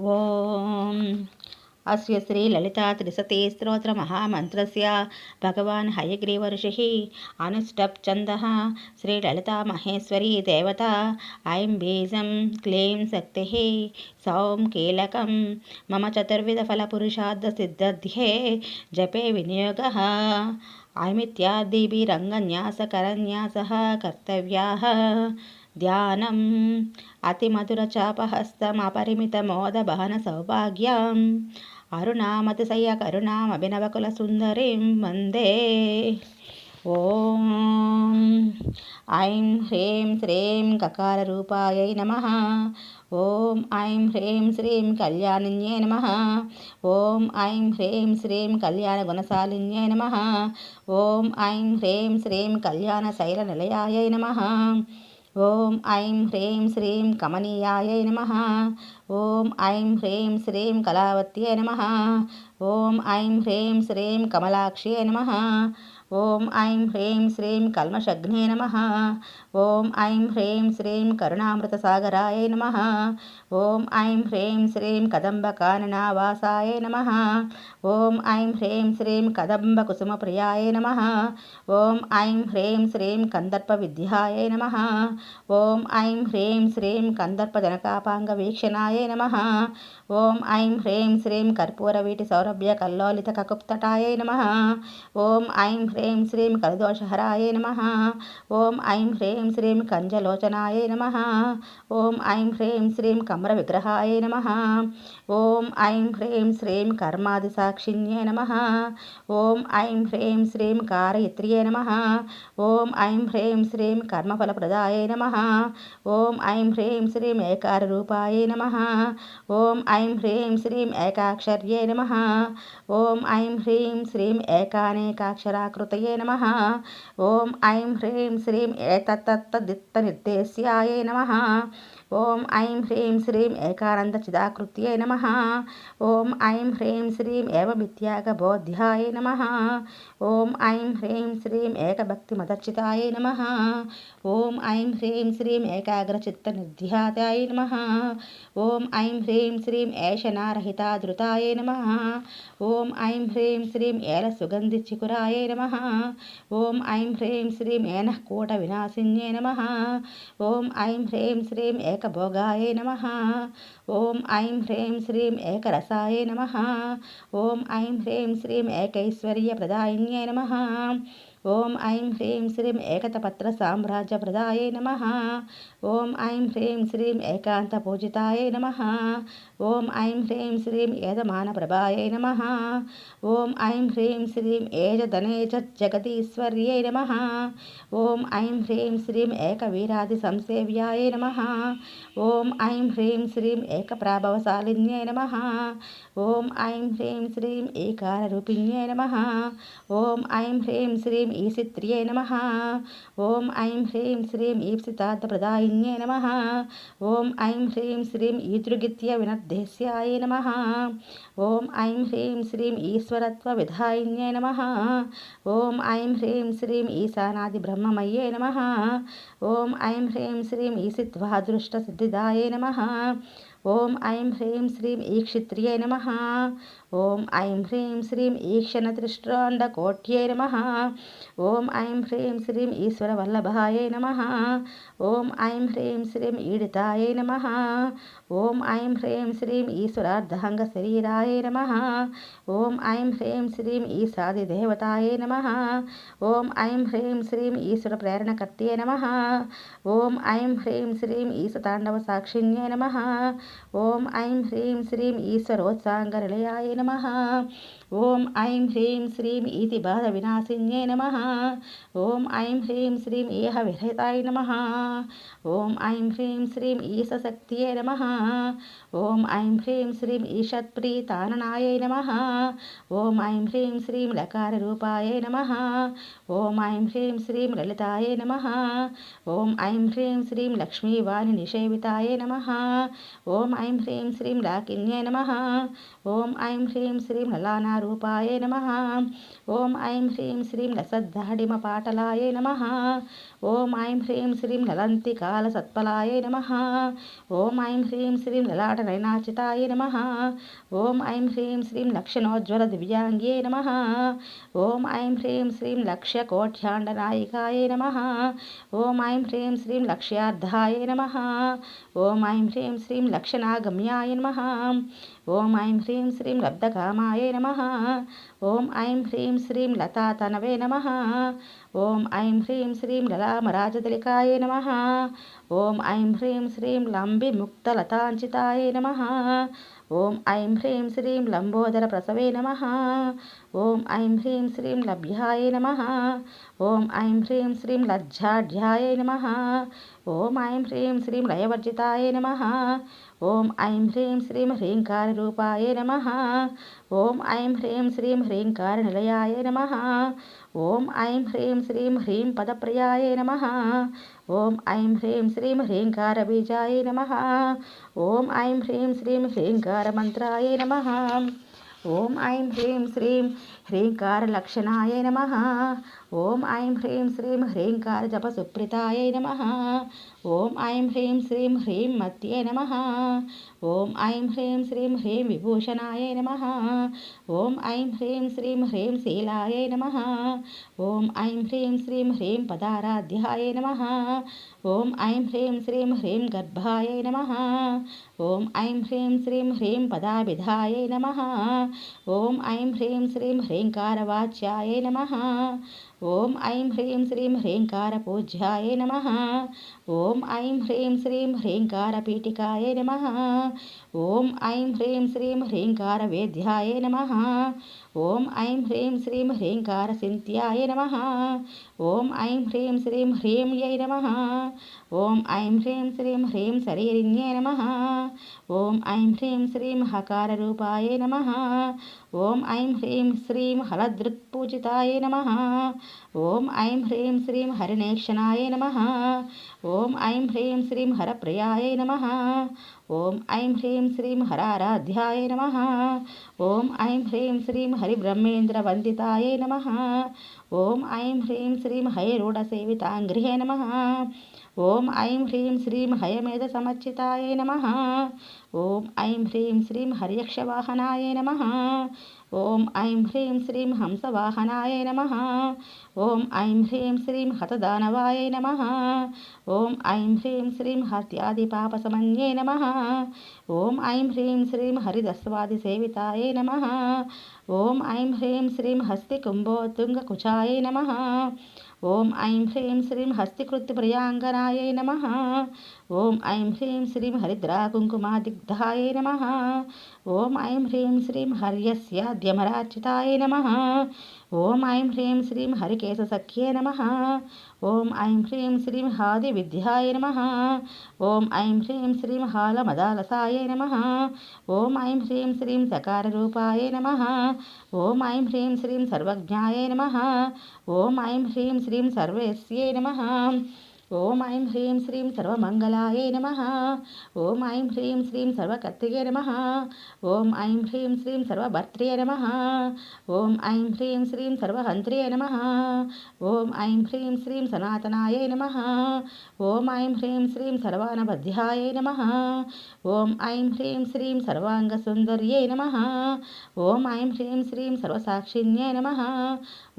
ఓం. అస్య శ్రీ లలితా త్రిసతి స్తోత్ర మహామంత్రస్య. భగవాన్ హయగ్రీవ ఋషి అనుష్టప్ ఛంద శ్రీ లలితా మహేశ్వరీ దేవత. ఐం బీజం క్లీం శక్తి. సౌం కీలకం. మమ చతుర్విధ ఫలపురుషార్థ సిద్ధ్యే జపే వినియోగ. ఐమిత్యాదిభిరంగన్యాసకరన్యాస కర్తవ్యా. ధ్యానం అతిమధుర చాపహస్తం అపరిమిత మోద బహన సౌభాగ్యం అరుణామతిశయ కరుణామభినవకుల సుందరిం వందే ఓం ఐం హ్రీం శ్రీం కకార రూపాయై నమ ఓం ఐం హ్రీం శ్రీం కళ్యాణిన్యే నమ ఓం ఐం హ్రీం శ్రీం కళ్యాణ గుణశాలిన్యే నమ ఓం ఐం హ్రీం శ్రీం కళ్యాణ శైల నిలయాయ నమ ఓం ఐం హ్రీం శ్రీం కమనీయాయ నమ. ఓం ఐం హ్రీం శ్రీం కళావత్యే నమ. ఓం ఐం హ్రీం శ్రీం కమలాక్ష్యే నమ. ఓం ఐం హ్రీం శ్రీం కల్మషగ్నే నమ. ఓం ఐం హ్రీం శ్రీం కరుణామృత సాగరాయ నమ. ఓం ఐం హ్రీం శ్రీం కదంబకాననావాసాయ నమ. ఓం ఐం హ్రీం శ్రీం కదంబకుసుమప్రియాయ నమ. ఓం ఐం హ్రీం శ్రీం కందర్ప విద్యాయ నమ. ఓం ఐం హ్రీం శ్రీం కందర్పజనకాపాంగవీక్షణాయ నమ. ఓం ఐం హ్రీం శ్రీం కర్పూర వీటి సౌరభ్య కల్లోలిత కకుప్తటాయ నమ. ఓం ఐం హ్రీం శ్రీం కలదోషహరాయ నమ. ఓం ఐం హ్రీం హ్రీం శ్రీం కంజలోచనాయ నమ ఓం ఐం హ్రీం శ్రీం కమ్ర విగ్రహాయ నమ ఓం ఐం హ్రీం శ్రీం కర్మాది సాక్షిణ్యే నమ. ఓం ఐం హ్రీం శ్రీం కారయత్రియే నమ. ఓం ఐం హ్రీం శ్రీం కర్మఫల కర్మఫలప్రదాయ నమ. ఓం ఐం హ్రీం శ్రీం ఏకార ఏకారూపాయ నమ. ఓం ఐం హ్రీం శ్రీం ఏకాక్షర్యే నమ. ఓం ఐం హ్రీం శ్రీం ఏకానేకాక్షరాకృతయే నమ. ఓం ఐం హ్రీం శ్రీం ఏతత్తదిత్తనిర్దేశ్యాయ నమ. ఓం ఐం హ్రీం శ్రీం ఏకానంద ఏకానందచిదాకృత్యై నమ. ఓం ఐం హ్రీం శ్రీం ఏవమిత్యాగబోధ్యాయ నమ. ఓం ఐం హ్రీం శ్రీం ఏకభక్తి మదర్చితాయ నమ. ఓం ఐం హ్రీం శ్రీం ఏకాగ్రచిత్త ఏకాగ్రచిత్తనిధ్యాతాయ నమ. ఓం ఐం హ్రీం శ్రీం ఏషనారహితాధృతాయ నమ. ఓం ఐం హ్రీం శ్రీం ఏల సుగంధి చికురాయ నమ. ఓం ఐం హ్రీం శ్రీం ఏనః కూట వినాశిన్యే నమ. ఓం ఐం హ్రీం శ్రీం ఏక ఏకభోగాయ నమ. ఓం ఐం హ్రీం శ్రీం ఏకరసాయ నమ. ఓం ఐం హ్రీం శ్రీం ఏకైశ్వర్య ఏకైశ్వర్యప్రదాయిన్యై నమ. ఓం ఐం హ్రీం శ్రీం ఏకతపత్ర సామ్రాజ్య ప్రదాయ నమ. ఓం ఐం హ్రీం శ్రీం ఏకాంత పూజితాయ నమ. ఓం ఐం హ్రీం శ్రీం ఏదమానప్రభాయై నమ. ఓం ఐం హ్రీం శ్రీం ఏజధనేజ జగదీశ్వర్యై నమ. ఓం ఐం హ్రీం శ్రీం ఏకవీరాది సంసేవ్యాయ నమ. ఓం ఐం హ్రీం శ్రీం ఏకప్రాభవశాలిన్యై నమ. ఓం ఐం హ్రీం శ్రీం ఏకారూపిణ్యై నమ. ఓం ఐం హ్రీం శ్రీం ఈసిత్ర్యై నమ. ఓం ఐం హ్రీం శ్రీం ఈప్సితార్థప్రదాయిన్యై నమ. ఓం ఐం హ్రీం శ్రీం ఈతృగిత్య ఈదృగిత్య వినర్దేశ్యాయ నమ. ఓం ఐం హ్రీం శ్రీం ఈశ్వరత్వ ఈశ్వరత్వవిధాయిన్యై నమ. ఓం ఐం హ్రీం శ్రీం ఈశానాది బ్రహ్మమయ్యే నమ. ఓం ఐం హ్రీం శ్రీం ఈసిత్వాదృష్టసిద్ధిదాయ నమ. ఓం ఐం హ్రీం శ్రీం ఈక్షిత్రియై నమ. ఓం ఐం హ్రీం శ్రీం ఈక్షణ ఈక్షణత్రిష్టాండకోట్యై నమ. ఓం ఐం హ్రీం శ్రీం ఈశ్వరవల్లభాయై నమ. ఓం ఐం హ్రీం శ్రీం ఈడితాయై నమ. ఓం ఐం హ్రీం శ్రీం ఈశ్వరార్ధహంగ శరీరాయ నమ. ఓం ఐం హ్రీం శ్రీం ఈశాదిదేవతాయై నమ. ఓం ఐం హ్రీం శ్రీం ఈశ్వర ప్రేరణకర్త్యై నమ. ఓం ఐం హ్రీం శ్రీం ఈశతాండవ సాక్షిణ్యై నమ. ಓಂ ಐಂ ಹ್ರೀಂ ಶ್ರೀಂ ಈಶ್ವರೋತ್ಸಾಂಗರಳೆಯಾಯ ನಮಃ ಓಂ ಐಂ ಹ್ರೀಂ ಶ್ರೀಂ ಈತಿ ಬಾಧ ವಿನಾಶಿನ್ಯೇ ನಮಃ ಓಂ ಐಂ ಹ್ರೀಂ ಶ್ರೀಂ ಏಹ ವಿರಹಿತಾಯ ನಮಃ ಓಂ ಐಂ ಹ್ರೀಂ ಶ್ರೀಂ ಈಶಶಕ್ತಿಯೇ ನಮಃ ಓಂ ಐಂ ಹ್ರೀಂ ಶ್ರೀಂ ಈಶತ್ಪ್ರೀತಾನನಾಯ ನಮಃ ಓಂ ಐಂ ಹ್ರೀಂ ಶ್ರೀಂ ಲಕಾರರೂಪಾಯ ನಮಃ ಓಂ ಐಂ ಹ್ರೀಂ ಶ್ರೀಂ ಲಲಿತಾಯ ನಮಃ ಓಂ ಐಂ ಹ್ರೀಂ ಶ್ರೀಂ ಲಕ್ಷ್ಮೀವಾಣಿ ನಿಷೇವಿತಾಯ ನಮಃ ಓಂ ఓం ఐం హ్రీం శ్రీం లాకిన్యై నమ. ఓం ఐం హ్రీం శ్రీం లలానారూపాయ నమ. ఓం ఐం హ్రీం శ్రీం లసద్దాడిమ పాటలాయ నమ. ఓం ఐం హ్రీం శ్రీం లలంతికాల సత్పలాయ నమ. ఓం ఐం హ్రీం శ్రీం లలాట నైనాచితాయ నమ. ఓం ఐం హ్రీం శ్రీం లక్షణోజ్వల దివ్యాంగ్యే నమ. ఓం ఐం హ్రీం శ్రీం లక్ష్యకోఠ్యాండనాయికాయ నమ. ఓం ఐం హ్రీం శ్రీం లక్ష్యార్థాయ నమ. ఓం ఐం హ్రీం శ్రీం లక్ష్య దక్షిణాగమ్యాయ నమ. ఓం ఐం హ్రీం శ్రీం లబ్ధకామాయ నమ. ఓం ఐం హ్రీం శ్రీం లతాతనవే నమ. ఓం ఐం హ్రీం శ్రీం లలామరాజదలికాయ నమ. ఓం ఐం హ్రీం శ్రీం లంబిముక్తలతాంచితాయ నమ. ఓం ఐం హ్రీం శ్రీం లంబోదర ప్రసవే నమ. ఓం ఐం హ్రీం శ్రీం లభ్యాయ నమ. ఓం ఐం హ్రీం శ్రీం లజ్జాఢ్యాయ నమ. ఓం ఐం హ్రీం శ్రీం లయవర్జితాయ నమ. ఓం ఐం హ్రీం శ్రీం హ్రీంకారరూపాయ నమ. ఓం ఐం హ్రీం శ్రీం హ్రీంకారనిలయాయ నమ. ఓం ఐం హ్రీం శ్రీం హ్రీం పదప్రియాయ నమ. ఓం ఐం హ్రీం శ్రీం హ్రీంకార బీజాయ నమ. ఓం ఐం హ్రీం శ్రీం హ్రీంకార మంత్రాయ నమ. ఓం ఐం హ్రీం శ్రీం హ్రీంకారలక్షణాయ నమ ఓం ఐం హ్రీం శ్రీం హ్రీంకార జప సుప్రితాయ నమ ఓం ఐం హ్రీం శ్రీం హ్రీం మత్యే నమ ఓం ఐం హ్రీం శ్రీం హ్రీం విభూషణాయ నమ ఓం ఐం హ్రీం శ్రీం హ్రీం శీలాయ నమ ఓం ఐం హ్రీం శ్రీం హ్రీం పదారాధ్యాయ నమ ఓం ఐం హ్రీం శ్రీం హ్రీం గర్భాయ నమ ఓం ఐం హ్రీం శ్రీం హ్రీం పదాభిధాయ నమ ఓం ఐం హ్రీం శ్రీం హ్రీంకారవాచ్యాయ నమ ఓం ఐం హ్రీం శ్రీం హ్రీంకారపూజ్యాయ నమ ఓం ఐం హ్రీం శ్రీం హ్రీంకార పీఠికాయ నమ. ఓం ఐం హ్రీం శ్రీం హ్రీంకార వేద్యాయ నమ. ఓం ఐం హ్రీం శ్రీం హ్రీంకార సింత్యాయ నమ. ఓం ఐం హ్రీం శ్రీం హ్రీం యై నమ. ఓం ఐం హ్రీం శ్రీం హ్రీం శరీరిణ్యే నమ. ఓం ఐం హ్రీం శ్రీం హకార రూపాయ నమ. ఓం ఐం హ్రీం శ్రీం హలదృక్పూజితాయ నమ. ఓం ఐం హ్రీం శ్రీం హరినేక్షణాయ నమ. ఓం ఐం హ్రీం శ్రీం హరప్రియాయ నమ. ఓం ఐం హ్రీం శ్రీం హరారాధ్యాయ నమ. ఓం ఐం హ్రీం శ్రీం హరిబ్రహ్మేంద్రవందితాయ నమ. ఓం ఐం హ్రీం శ్రీం హయరూఢసేవితాంగ్రిహే నమ. ఓం ఐం హ్రీం శ్రీం హయమేధ సమర్చితాయ నమ. ఓం ఐం హ్రీం శ్రీం హర్యక్షవాహనాయ నమ. ఓం ఐం హ్రీం శ్రీం హంసవాహనాయ నమ. ఓం ఐం హ్రీం శ్రీం హతదానవాయ నమ. ఓం ఐం హ్రీం శ్రీం హత్యాదిపాపసమన్యే నమ. ఓం ఐం హ్రీం శ్రీం హరిదస్వాది సేవితాయ నమ. ఓం ఐం హ్రీం శ్రీం హస్తికుంభోత్తుంగకుచాయ నమ. ఓం ఐం హ్రీం శ్రీం హస్తికృత్యప్రియాంగనాయ నమ. ఓం ఐం హ్రీం శ్రీం హరిద్రా హరిద్రాకుంకుమాదిగ్ధాయ నమ. ఓం ఐం హ్రీం శ్రీం హర్యస్యాద్యమరార్చితాయ నమ. ఓం ఐం హ్రీం శ్రీం హరికేశ సఖ్యే నమ. ఓం ఐం హ్రీం శ్రీం హాది విద్యాయ నమ. ఓం ఐం హ్రీం శ్రీం హాల మదాలసాయ నమ. ఓం ఐం హ్రీం శ్రీం సకార రూపాయ నమ. ఓం ఐం హ్రీం శ్రీం సర్వజ్ఞాయ నమ. ఓం ఐం హ్రీం శ్రీం సర్వేస్యే నమ. ఓం ఐం హ్రీం శ్రీం సర్వమంగళాయ నమ ఓం ఐం హ్రీం శ్రీం సర్వకర్తృగే నమ ఓం ఐం హ్రీం శ్రీం సర్వభర్త్రే నమ ఓం ఐం హ్రీం శ్రీం సర్వహంత్రే నమ ఓం ఐం హ్రీం శ్రీం సనాతనాయ నమ ఓం ఐం హ్రీం శ్రీం సర్వానబధ్యాయ నమ ఓం ఐం హ్రీం శ్రీం సర్వాంగసుందర్యే నమ ఓం ఐం హ్రీం శ్రీం సర్వసాక్షిణ్యే నమ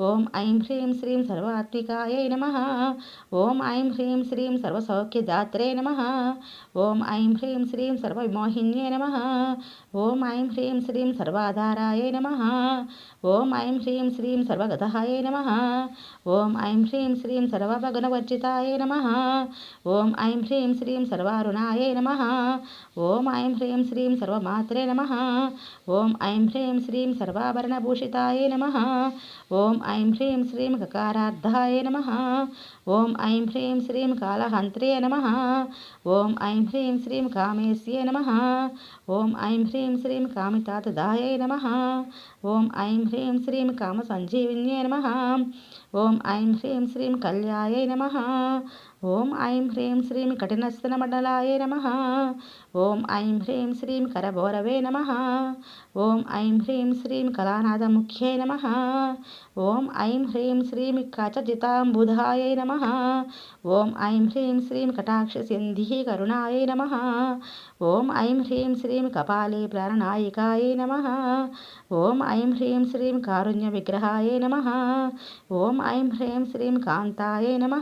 ఓం ఐం హ్రీం శ్రీం సర్వాత్మికాయ నమ ఓం ఐం హ్రీం శ్రీం సర్వసౌఖ్యదాత్రే నమ ఓం ఐం హ్రీం శ్రీం సర్వవిమోహిన్యే నమ ఓం ఐం హ్రీం శ్రీం సర్వాధారాయ నమ ఓం ఐం హ్రీం శ్రీం సర్వగతాయ నమ ఓం ఐం హ్రీం శ్రీం సర్వభగనవర్జితాయ నమ ఓం ఐం హ్రీం శ్రీం సర్వారుణాయ నమ ఓం ఐం హ్రీం శ్రీం సర్వమాత్రే నమ ఓం ఐం హ్రీం శ్రీం సర్వాభరణభూషితాయ నమ ఓం ఐం హ్రీం శ్రీం కకారార్థాయ నమ ఓం ఐం హ్రీం శ్రీం కాళహంత్రే నమ. ఓం ఐం హ్రీం శ్రీం కామేశ్యే నమ. ఓం ఐం హ్రీం శ్రీం కామితాతదాయ నమ. ఓం ఐం హ్రీం శ్రీం కామ సంజీవిన్యే నమ. ఓం ఐం హ్రీం శ్రీం కళ్యాయ నమ. ఓం ఐం హ్రీం శ్రీం కఠినస్తనమండలాయ నమ. ఓం ఐం హ్రీం శ్రీం కరభోరవే నమ. ఓం ఐం హ్రీం శ్రీం కళానాథముఖ్యై నమ. ఓం ఐం హ్రీం శ్రీం కచజితాంబుధాయై నమ. ఓం ఐం హ్రీం శ్రీం కటాక్షసింధి కరుణాయై నమ. ఓం ఐం హ్రీం శ్రీం కపాలే ప్రాణనాయికాయై నమ. ఓం ఐం హ్రీం శ్రీం కారుణ్య విగ్రహాయై నమ. ఓం ఐం హ్రీం శ్రీం కాంతాయై నమ.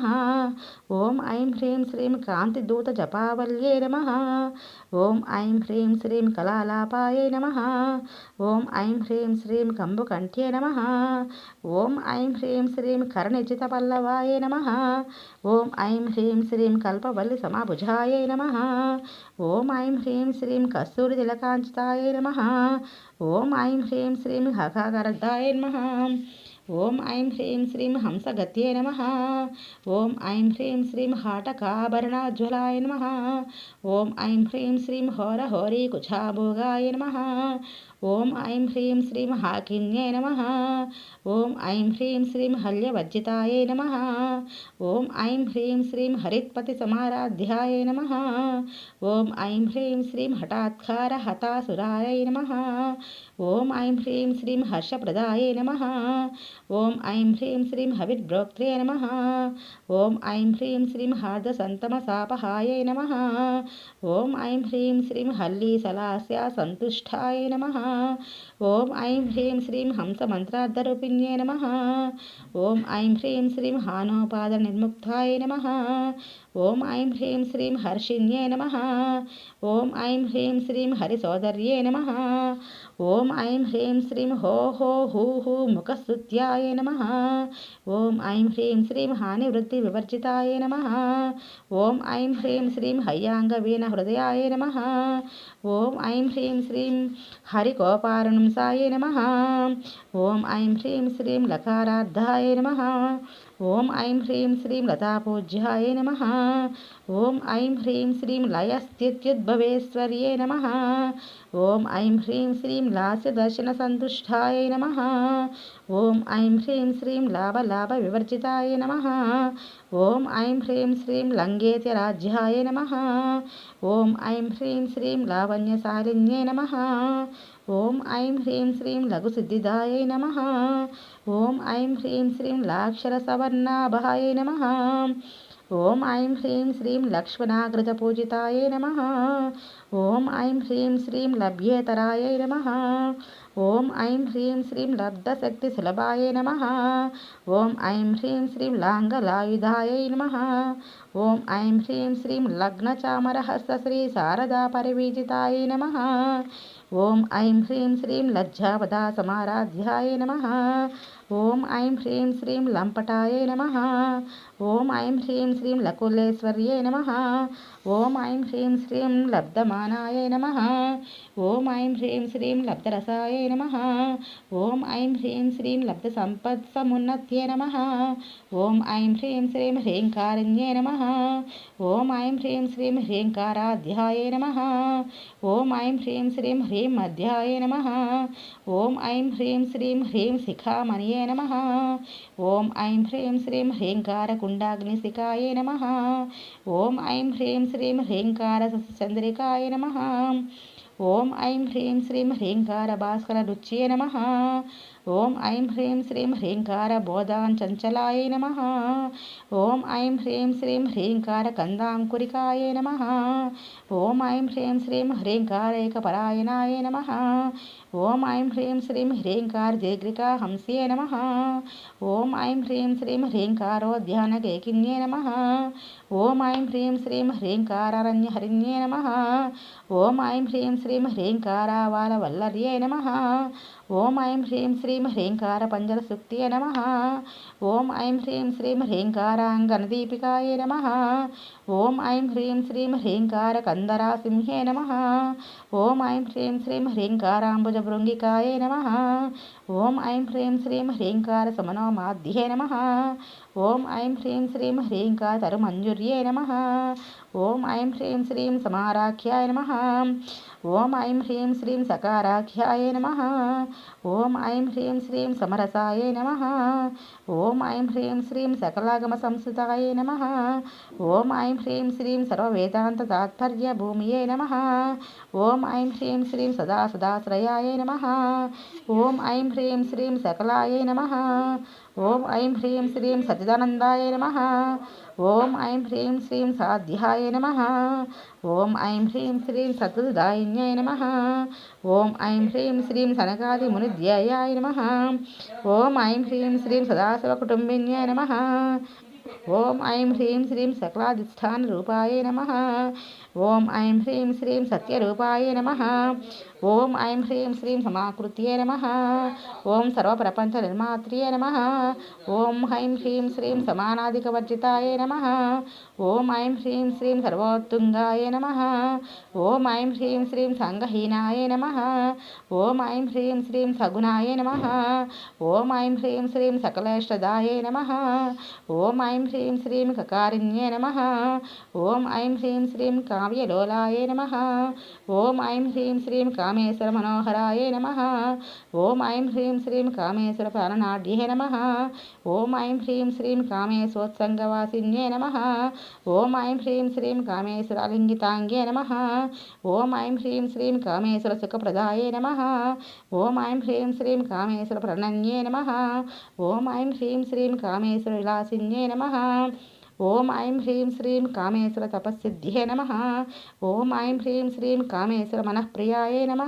ఓం ఐం హ్రీం శ్రీం కాంతిదూత జపావల్యే నమ. ఓం ఐం హ్రీం శ్రీం కళాలాపాయ నమ. ఓం ఐం హ్రీం శ్రీం కంబుకంఠ్యే నమ. ఓం ఐం హ్రీం శ్రీం కరణిజిత పల్లవాయ నమ. ఓం ఐం హ్రీం శ్రీం కల్పవల్లి సమాభుజాయ నమ. ఓం ఐం హ్రీం శ్రీం కస్తూరి తిలకాంచితాయ నమ. ఓం ఐం హ్రీం శ్రీం హకాగరద్దాయ నమ. ఓం ఐం హ్రీం శ్రీం హంసగత్యే నమ. ఓం ఐం హ్రీం శ్రీం హాటకాభరణాజ్వలాయ నమ. ఓం ఐం హ్రీం శ్రీం హోర హోరీ కుచాభోగాయ నమ. ఓం ఐం హ్రీం శ్రీం హాకిన్యే నమ. ఓం ఐం హ్రీం శ్రీం హల్యవర్జితాయ నమ ఓం ఐం హ్రీం శ్రీం హరిత్పతి సమారాధ్యాయ నమ ఓం ఐం హ్రీం శ్రీం హఠాత్కార హతాసురాయ నమ ఓం ఐం హ్రీం శ్రీం హర్షప్రదాయ నమ ఓం ఐం హ్రీం శ్రీం హవిర్భ్రోక్త్రే నమ ఓం ఐం హ్రీం శ్రీం హార్దసంతమసాపహాయ నమ ఓం ఐం హ్రీం శ్రీం హల్లీసలాస్య సంతుష్టాయ నమ ఓం ఐం హ్రీం శ్రీం హంసమంత్రార్థరూపిణ్యే నమ ఓం ఐం హ్రీం శ్రీం హానోపాద నిర్ముక్తాయ నమ ఓం ఐం హ్రీం శ్రీం హర్షిణ్యే నమ ఓం ఐం హ్రీం శ్రీం హరిసోదర్యే నమ ఓం ఐం హ్రీం శ్రీం హో హో హూ హూ ముఖస్తుత్యాయ నమ. ఓం ఐం హ్రీం శ్రీం హానివృత్తి వివర్జితాయ నమ. ఓం ఐం హ్రీం శ్రీం హయ్యాంగవీన హృదయాయ నమ. ఓం ఐం హ్రీం శ్రీం హరికోపారణంసాయ నమ. ఓం ఐం హ్రీం శ్రీం లకారార్థాయ నమ. ఓం ఐం హ్రీం శ్రీం లతాపూజ్యాయ నమ. ఓం ఐం హ్రీం శ్రీం లయస్థిత్యుద్భవేశ్వర్యే నమ. ఓం ఐం హ్రీం శ్రీం లాస్యదర్శన సంతుష్టాయ నమ. ఓం ఐం హ్రీం శ్రీం లాభలాభ వివర్జితాయ నమ. ఓం ఐం హ్రీం శ్రీం లంగేత్యరాజ్యాయ నమ. ఓం ఐం హ్రీం శ్రీం లావణ్యశాలిన్యే నమ. ఓం ఐం హ్రీం శ్రీం లఘు లఘుసిద్ధిదాయ నమ. ఓం ఐం హ్రీం శ్రీం లాక్షర లాక్షరసవర్ణాభాయ నమ. ఓం ఐం హ్రీం శ్రీం లక్ష్మణాగ్రజ లక్ష్మణాగ్రజపూజితాయ నమ. ఓం ఐం హ్రీం శ్రీం లభ్యేతరాయ నమ. ఓం ఐం హ్రీం శ్రీం లబ్ధశక్తి సులభాయ నమ. ఓం ఐం హ్రీం శ్రీం లాంగలాయుధాయ నమ. ఓం ఐం హ్రీం శ్రీం లగ్నచామరహస్తశ్రీ శారదా పరివీజితాయ నమ. ఓం ఐం హ్రీం శ్రీం లజ్జావదా సమారాధ్యాయ నమ ఓం ఐం హ్రీం శ్రీం లంపటాయ నమ ఓం ఐం హ్రీం శ్రీం లకులేశ్వర్యే నమ ఓం ఐం హ్రీం శ్రీం లబ్ధమానాయ నమ ఓం ఐం హ్రీం శ్రీం లబ్ధరసాయ నమ ఓం ఐం హ్రీం శ్రీం లబ్ధసంపత్సమున్నత్యే నమ ఓం ఐం హ్రీం శ్రీం హ్రీంకారిణ్యే నమ ఓం ఐం హ్రీం శ్రీం హ్రీంకారాధ్యాయ నమ ఓం ఐం హ్రీం శ్రీం హ్రీం మధ్యాయ నమ ఓం ఐం హ్రీం శ్రీం హ్రీం శిఖామణియే నమ. ఓం ఐం హ్రీం శ్రీం హ్రీంకారకుండాగ్నిశిఖాయ నమ. ఓం ఐం హ్రీం శ్రీం హ్రీంకార చంద్రికాయ నమ. ఓం ఐం హ్రీం శ్రీం హ్రీంకార భాస్కర రుచ్యే నమ. ఓం ఐం హ్రీం శ్రీం హ్రీంకార బోధాన్ చంచలాయ నమ. ఓం ఐం హ్రీం శ్రీం హ్రీంకార కందాంకురికాయ నమ. ఓం ఐం హ్రీం శ్రీం హ్రీంకారైకపరాయణాయ నమ. ఓం ఐం హ్రీం శ్రీం హ్రీంకార జేగ్రికా హంసే నమ. ఓం ఐం హ్రీం శ్రీం హ్రీంకారోధ్యానకేకిన్యే నమ. ఓం ఐం హ్రీం శ్రీం హ్రీంకారణ్యహరిణ్యే నమ. ఓం ఐం హ్రీం శ్రీం హ్రీంకారావాలవల్లర్యే నమ. ఓం ఐం హ్రీం శ్రీం హ్రీంకార పంజర పంజరసుక్తియ నమ. ఓం ఐం హ్రీం శ్రీం హ్రీంకారాంగనదీపికాయ నమ. ఓం ఐం హ్రీం శ్రీం హ్రీంకార కందరా సింహే నమ. ఓం ఐం హ్రీం శ్రీం హ్రీంకారాంబుజ హ్రీంకారాంబుజభృంగికాయ నమ. ఓం ఐం హ్రీం శ్రీం హ్రీంకార సమనోమాధ్యే నమ. ఓం ఐం హ్రీం శ్రీం హ్రీంకార తరుమంజుర్యే నమ. ఓం ఐం హ్రీం శ్రీం సమారాఖ్యాయ నమ. ఓం ఐం హ్రీం శ్రీం సకారాఖ్యాయ నమ. ఓం ఐం హ్రీం శ్రీం సమరసాయ నమ. ఓం ఐం హ్రీం శ్రీం సకలాగమ సంస్థాయ నమ. ఓం ఐం హ్రీం శ్రీం సర్వవేదాంత తాత్పర్య భూమియే నమ. ఓం ఐం హ్రీం శ్రీం సదా సదాశ్రయాయ నమ. ఓం ఐం హ్రీం శ్రీం సకలాయ నమ. ఓం ఐం హ్రీం శ్రీం సచిదానందాయ నమ. ఓం ఐం హ్రీం శ్రీం సాధ్యాయ నమ. ఓం ఐం హ్రీం శ్రీం సద్గుదాయిన్యాయ నమ. ఓం ఐం హ్రీం శ్రీం సనకాది మునిధ్యాయాయ నమ. ఓం ఐం హ్రీం శ్రీం సదాశివ కుటుంబిన్యాయ నమ. ఓం ఐం హ్రీం శ్రీం సకలాధిష్టాన రూపాయ నమ. ఓం ఐం హ్రీం శ్రీం సత్యరూపాయ నమ. ఓం ఐం హ్రీం శ్రీం సమాకృత్యే నమ. ఓం సర్వప్రపంచ నిర్మాత్రియే నమ. ఓం ఐం హ్రీం శ్రీం సమానాధికవర్జితాయ నమ. ఓం ఐం హ్రీం శ్రీం సర్వోత్తుంగాయ నమ. ఓం ఐం హ్రీం శ్రీం సంగహీనాయ నమ. ఓం ఐం హ్రీం శ్రీం సగుణాయ నమ. ఓం ఐం హ్రీం శ్రీం సకలేష్టదాయ నమ. ఓం ఐం హ్రీం శ్రీం కకారిణ్యే నమ. ఓం ఐం హ్రీం శ్రీం కావ్యలోలాయ నమ. ఓం ఐం హ్రీం శ్రీం కామేశ్వర మనోహరాయ నమ. ఓం ఐం హ్రీం శ్రీం కామేశ్వర ప్రాణనాడ్యే నమ. ఓం ఐం హ్రీం శ్రీం కామేశోత్సంగవాసిన్యే నమ. ఓం ఐం హ్రీం శ్రీం కామేశ్వరాలింగితాంగే నమ. ఓం ఐం హ్రీం శ్రీం కామేశ్వర సుఖప్రదాయ నమ. ఓం ఐం హ్రీం శ్రీం కామేశ్వర ప్రణన్యే నమ. ఓం ఐం హ్రీం శ్రీం కామేశ్వర విలాసిన్యే నమ. ఓం ఐం హ్రీం శ్రీం కామేశ్వర తపస్సిద్ధ్యే నమ. ఓం ఐం హ్రీం శ్రీం కామేశ్వర మనఃప్రియాయ నమ.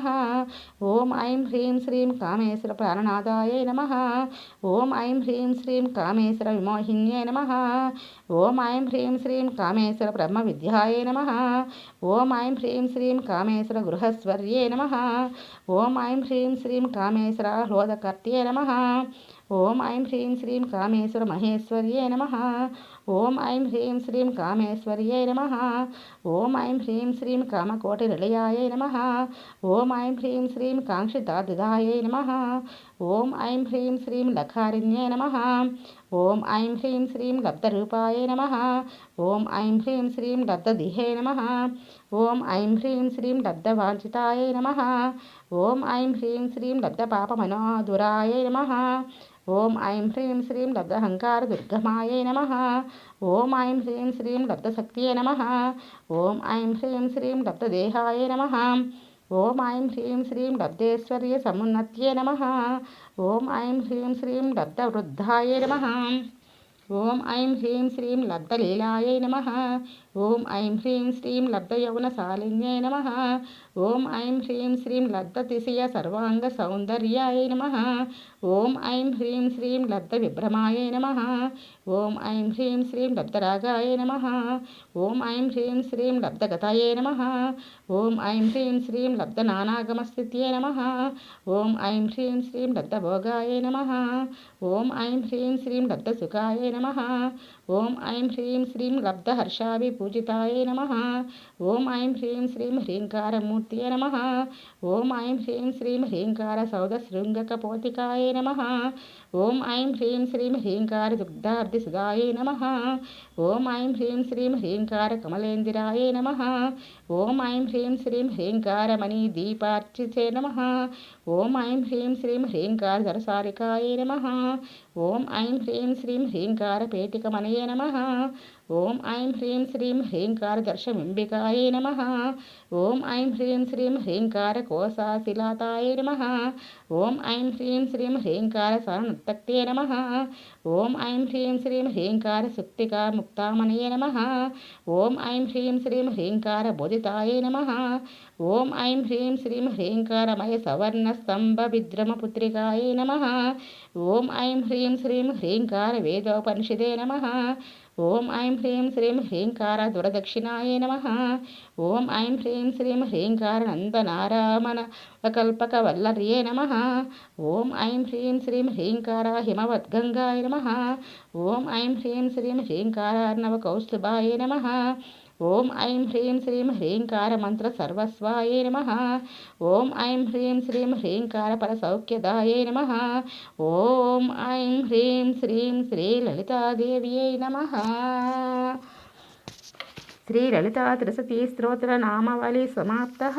ఓం ఐం హ్రీం శ్రీం కామేశ్వర ప్రాణనాథాయ నమ. ఓం ఐం హ్రీం శ్రీం కామేశ్వర విమోహిన్యే నమ. ఓం ఐం హ్రీం శ్రీం కామేశ్వర బ్రహ్మ విద్యాయ నమ. ఓం ఐం హ్రీం శ్రీం కామేశ్వర గృహస్వర్యే నమ. ఓం ఐం హ్రీం శ్రీం కామేశ్వర హ్రోదకర్త్యే నమ. ఓం ఐం హ్రీం శ్రీం కామేశ్వర మహేశ్వర్యే నమ. ఓం ఐం హ్రీం శ్రీం కామేశ్వర్యే నమ. ఓం ఐం హ్రీం శ్రీం కామకోటి నిలయాయ నమ. ఓం ఐం హ్రీం శ్రీం కాంక్షితాదిదాయ నమ. ఓం ఐం హ్రీం శ్రీం లఖారిణ్యే నమ. ఓం ఐం హ్రీం శ్రీం లబ్ధరూపాయ నమ. ఓం ఐం హ్రీం శ్రీం లబ్ధదిహే నమ. ఓం ఐం హ్రీం శ్రీం లబ్ధవాంఛితాయ నమ. ఓం ఐం హ్రీం శ్రీం లబ్ధపాపమనోదురాయ నమ. ఓం ఐం హ్రీం శ్రీం లబ్ధహంకార దుర్గమాయ నమ. ఓం ఐం హ్రీం శ్రీం లబ్ధశక్తియే నమ. ఓం ఐం హ్రీం శ్రీం లబ్ధదేహాయ నమ. ఓం ఐం హ్రీం శ్రీం లబ్ధేశ్వర్య సమున్నత్యే నమ. ఓం ఐం హ్రీం శ్రీం లబ్ధవృద్ధాయ నమ. ఓం ఐం హ్రీం శ్రీం లబ్ధలీలాయ నమ. ఓం ఐం హ్రీం శ్రీం లబ్ధయౌనశాలిన్యై నమ. ఓం ఐం హ్రీం శ్రీం లబ్ధతిశయ సర్వాంగ సౌందర్యాయ నమ. ఓం ఐం హ్రీం శ్రీం లబ్ధ విభ్రమాయ నమ. ఓం ఐం హ్రీం శ్రీం లబ్ధరాగాయ నమ. ఓం ఐం హ్రీం శ్రీం లబ్ధగతాయ నమ. ఓం ఐం హ్రీం శ్రీం లబ్ధనానాగమస్థిత్యే నమ. ఓం ఐం హ్రీం శ్రీం లబ్ధభోగాయ నమ. ఓం ఐం హ్రీం శ్రీం లబ్ధసుఖాయ నమ. ఓం ఐం హ్రీం శ్రీం లబ్ధహర్షావిపూజితాయ నమ. ఓం ఐం హ్రీం శ్రీం హ్రీంకారమూర్తియ నమ. ఓం ఐం హ్రీం శ్రీం హ్రీంకార సౌదశృంగకపోతికాయ నమ. ఓం ఐం హ్రీం శ్రీం హ్రీంకార దుగ్ధార్థి సుధాయ నమ. ఓం ఐం హ్రీం శ్రీం హ్రీంకార కమలేందిరాయ నమ. ఓం ఐం హ్రీం శ్రీం హ్రీంకార మణి దీపార్చితే నమ. ఓం ఐం హ్రీం శ్రీం హ్రీంకార సరసారికాయ నమ. ఓం ఐం హ్రీం శ్రీం హ్రీంకార పేటికమనయ నమ. ఓం ఐం హ్రీం శ్రీం హ్రీంకార దర్శమింబికాయ నమ. ఓం ఐం హ్రీం శ్రీం హ్రీంకార కోసాశిలాతాయ నమ. ఓం ఐం హ్రీం శ్రీం హ్రీంకార సరణుత్తక్తే నమ. ఓం ఐం హ్రీం శ్రీం హ్రీంకార సుక్తికా ముక్తామనయ నమ. ఓం ఐం హ్రీం శ్రీం హ్రీంకార బోధితాయ నమ. ఓం ఐం హ్రీం శ్రీం హ్రీంకారమయ సవర్ణ స్తంభ విద్రమపుత్రికాయ నమ. ఓం ఐం హ్రీం శ్రీం హ్రీంకార వేదోపనిషదే నమ. ఓం ఐం హ్రీం శ్రీం హ్రీంకార దురదక్షిణాయ నమ. ఓం ఐం హ్రీం శ్రీం హ్రీంకార నందనారామణ కల్పకవల్లర్యే నమ. ఓం ఐం హ్రీం శ్రీం హ్రీంకార హిమవద్గంగాయ నమ. ఓం ఐం హ్రీం శ్రీం హ్రీంకారార్ణవ కౌస్తుభాయ నమ. ఓం ఐం హ్రీం శ్రీం హ్రీంకార మంత్ర సర్వస్వాయ నమ. ఓం ఐం హ్రీం శ్రీం హ్రీంకార పర పరసౌఖ్యదాయ నమ. ఓం ఐం హ్రీం శ్రీం శ్రీ లలితాదేవ్యై నమ. శ్రీ లలితా త్రిసతీ స్తోత్ర నామవళి సమాప్త.